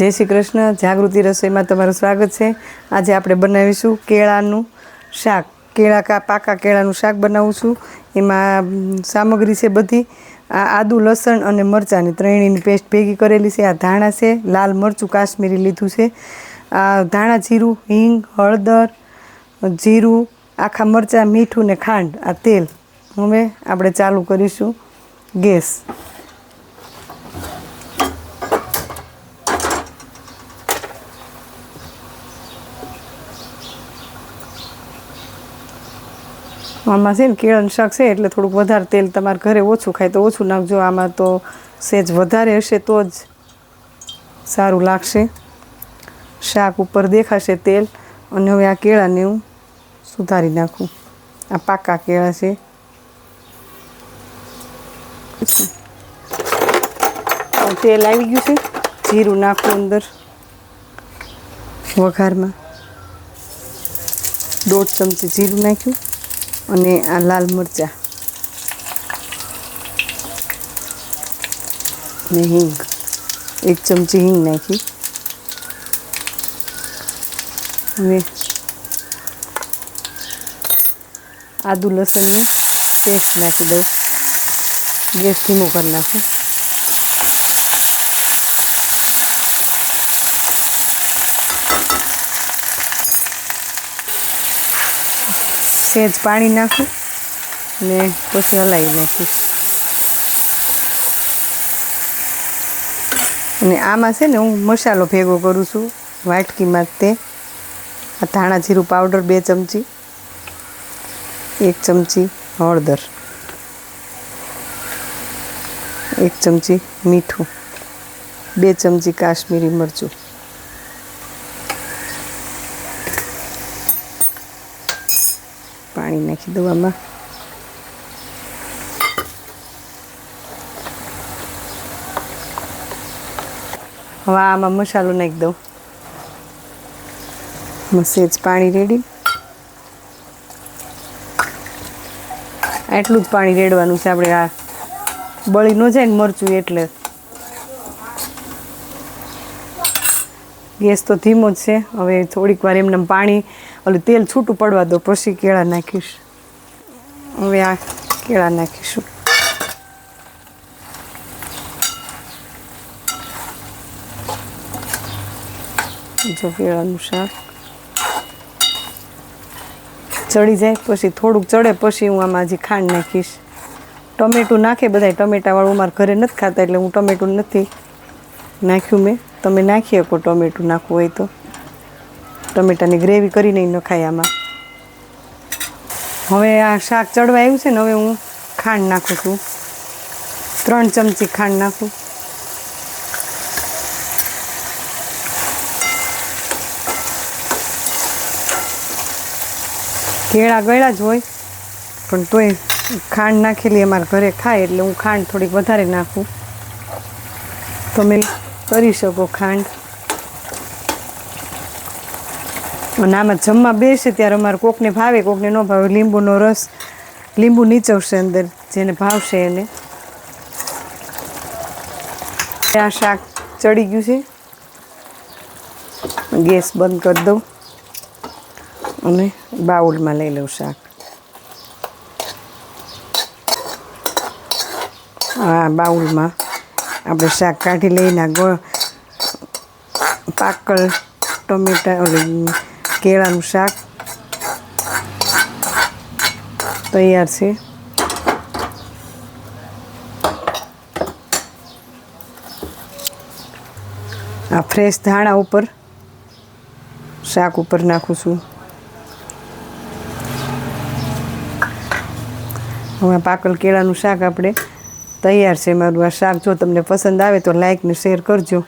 જય શ્રી કૃષ્ણ. જાગૃતિ રસોઈમાં તમારું સ્વાગત છે. આજે આપણે બનાવીશું કેળાનું શાક. કેળા કા, પાકા કેળાનું શાક બનાવું છું. એમાં સામગ્રી છે બધી. આ આદુ, લસણ અને મરચાંની ત્રણેયની પેસ્ટ ભેગી કરેલી છે. આ ધાણા છે, લાલ મરચું, કાશ્મીરી લીધું છે. આ ધાણા, જીરું, હિંગ, હળદર, જીરું, આખા મરચાં, મીઠું ને ખાંડ, આ તેલ. હવે આપણે ચાલુ કરીશું ગેસ. આમાં છે ને કેળાનું શાક છે એટલે થોડુંક વધારે તેલ તમારે ઘરે ઓછું ખાય તો ઓછું નાખજો. આમાં તો સેજ વધારે હશે તો જ સારું લાગશે. શાક ઉપર દેખાશે તેલ અને હવે આ કેળાને હું સુધારી નાખું. આ પાકા કેળા છે. તેલ આવી ગયું છે. જીરું નાખું અંદર વઘારમાં. દોઢ ચમચી જીરું નાખ્યું. અને આ લાલ મરચાં. ને હિંગ. એક ચમચી હિંગ નાખી. હવે આદુ લસણનો પેસ્ટ નાખી દઉં. ગેસ ધીમો કરી નાખું. સેજ પાણી નાખું ને પછી હલાવી નાખીશ અને આમાં છે ને હું મસાલો ભેગો કરું છું, વાટકીમાં તે. આ ધાણા જીરું પાવડર બે ચમચી, એક ચમચી હળદર, એક ચમચી મીઠું, બે ચમચી કાશ્મીરી મરચું. પાણી નાખી દઉં આમાં. હવે આમાં મસાલો નાખી દઉં. મસેજ પાણી રેડી. એટલું જ પાણી રેડવાનું છે આપણે આ બળી ન જાય ને મરચું એટલે. ગેસ તો ધીમો જ છે. હવે થોડીક વાર એમને પાણી ઓલું તેલ છૂટું પડવા દો, પછી કેળા નાખીશ. હવે આ કેળા નાખીશું. જો કેળાનું શાક ચડી જાય, પછી થોડુંક ચડે, પછી હું આમાં હજી ખાંડ નાખીશ. ટમેટું નાખે બધા ટમેટાવાળું મારા ઘરે નથી ખાતા, એટલે હું ટમેટું નથી નાખ્યું મેં. તમે નાખી શકો ટમેટું નાખવું હોય તો. ટમેટાની ગ્રેવી કરીને નખાય આમાં. હવે આ શાક ચડવા આવ્યું છે ને, હવે હું ખાંડ નાખું છું. ત્રણ ચમચી ખાંડ નાખું. કેળા ગળ્યા જ હોય, પણ તોય ખાંડ નાખેલી અમારા ઘરે ખાય એટલે હું ખાંડ થોડીક વધારે નાખું. તમે કરી શકો ખાંડ. અને આમાં જમવા બેસે ત્યારે અમારે કોકને ભાવે, કોકને ન ભાવે. લીંબુનો રસ, લીંબુ નીચવશે અંદર, જેને ભાવશે એને. આ શાક ચડી ગયું છે. ગેસ બંધ કરી દઉં અને બાઉલમાં લઈ લઉં શાક. હા, બાઉલમાં. આપણે શાક કાઢી લઈને પાકળ, ટમેટા કેળાનું શાક. તૈયાર છે. આ ફ્રેશ ધાણા ઉપર શાક ઉપર નાખું છું. હવે પાકલ કેળાનું શાક આપણે તૈયાર છે. મારું આ શાક જો તમને પસંદ આવે તો લાઈક ને શેર કરજો.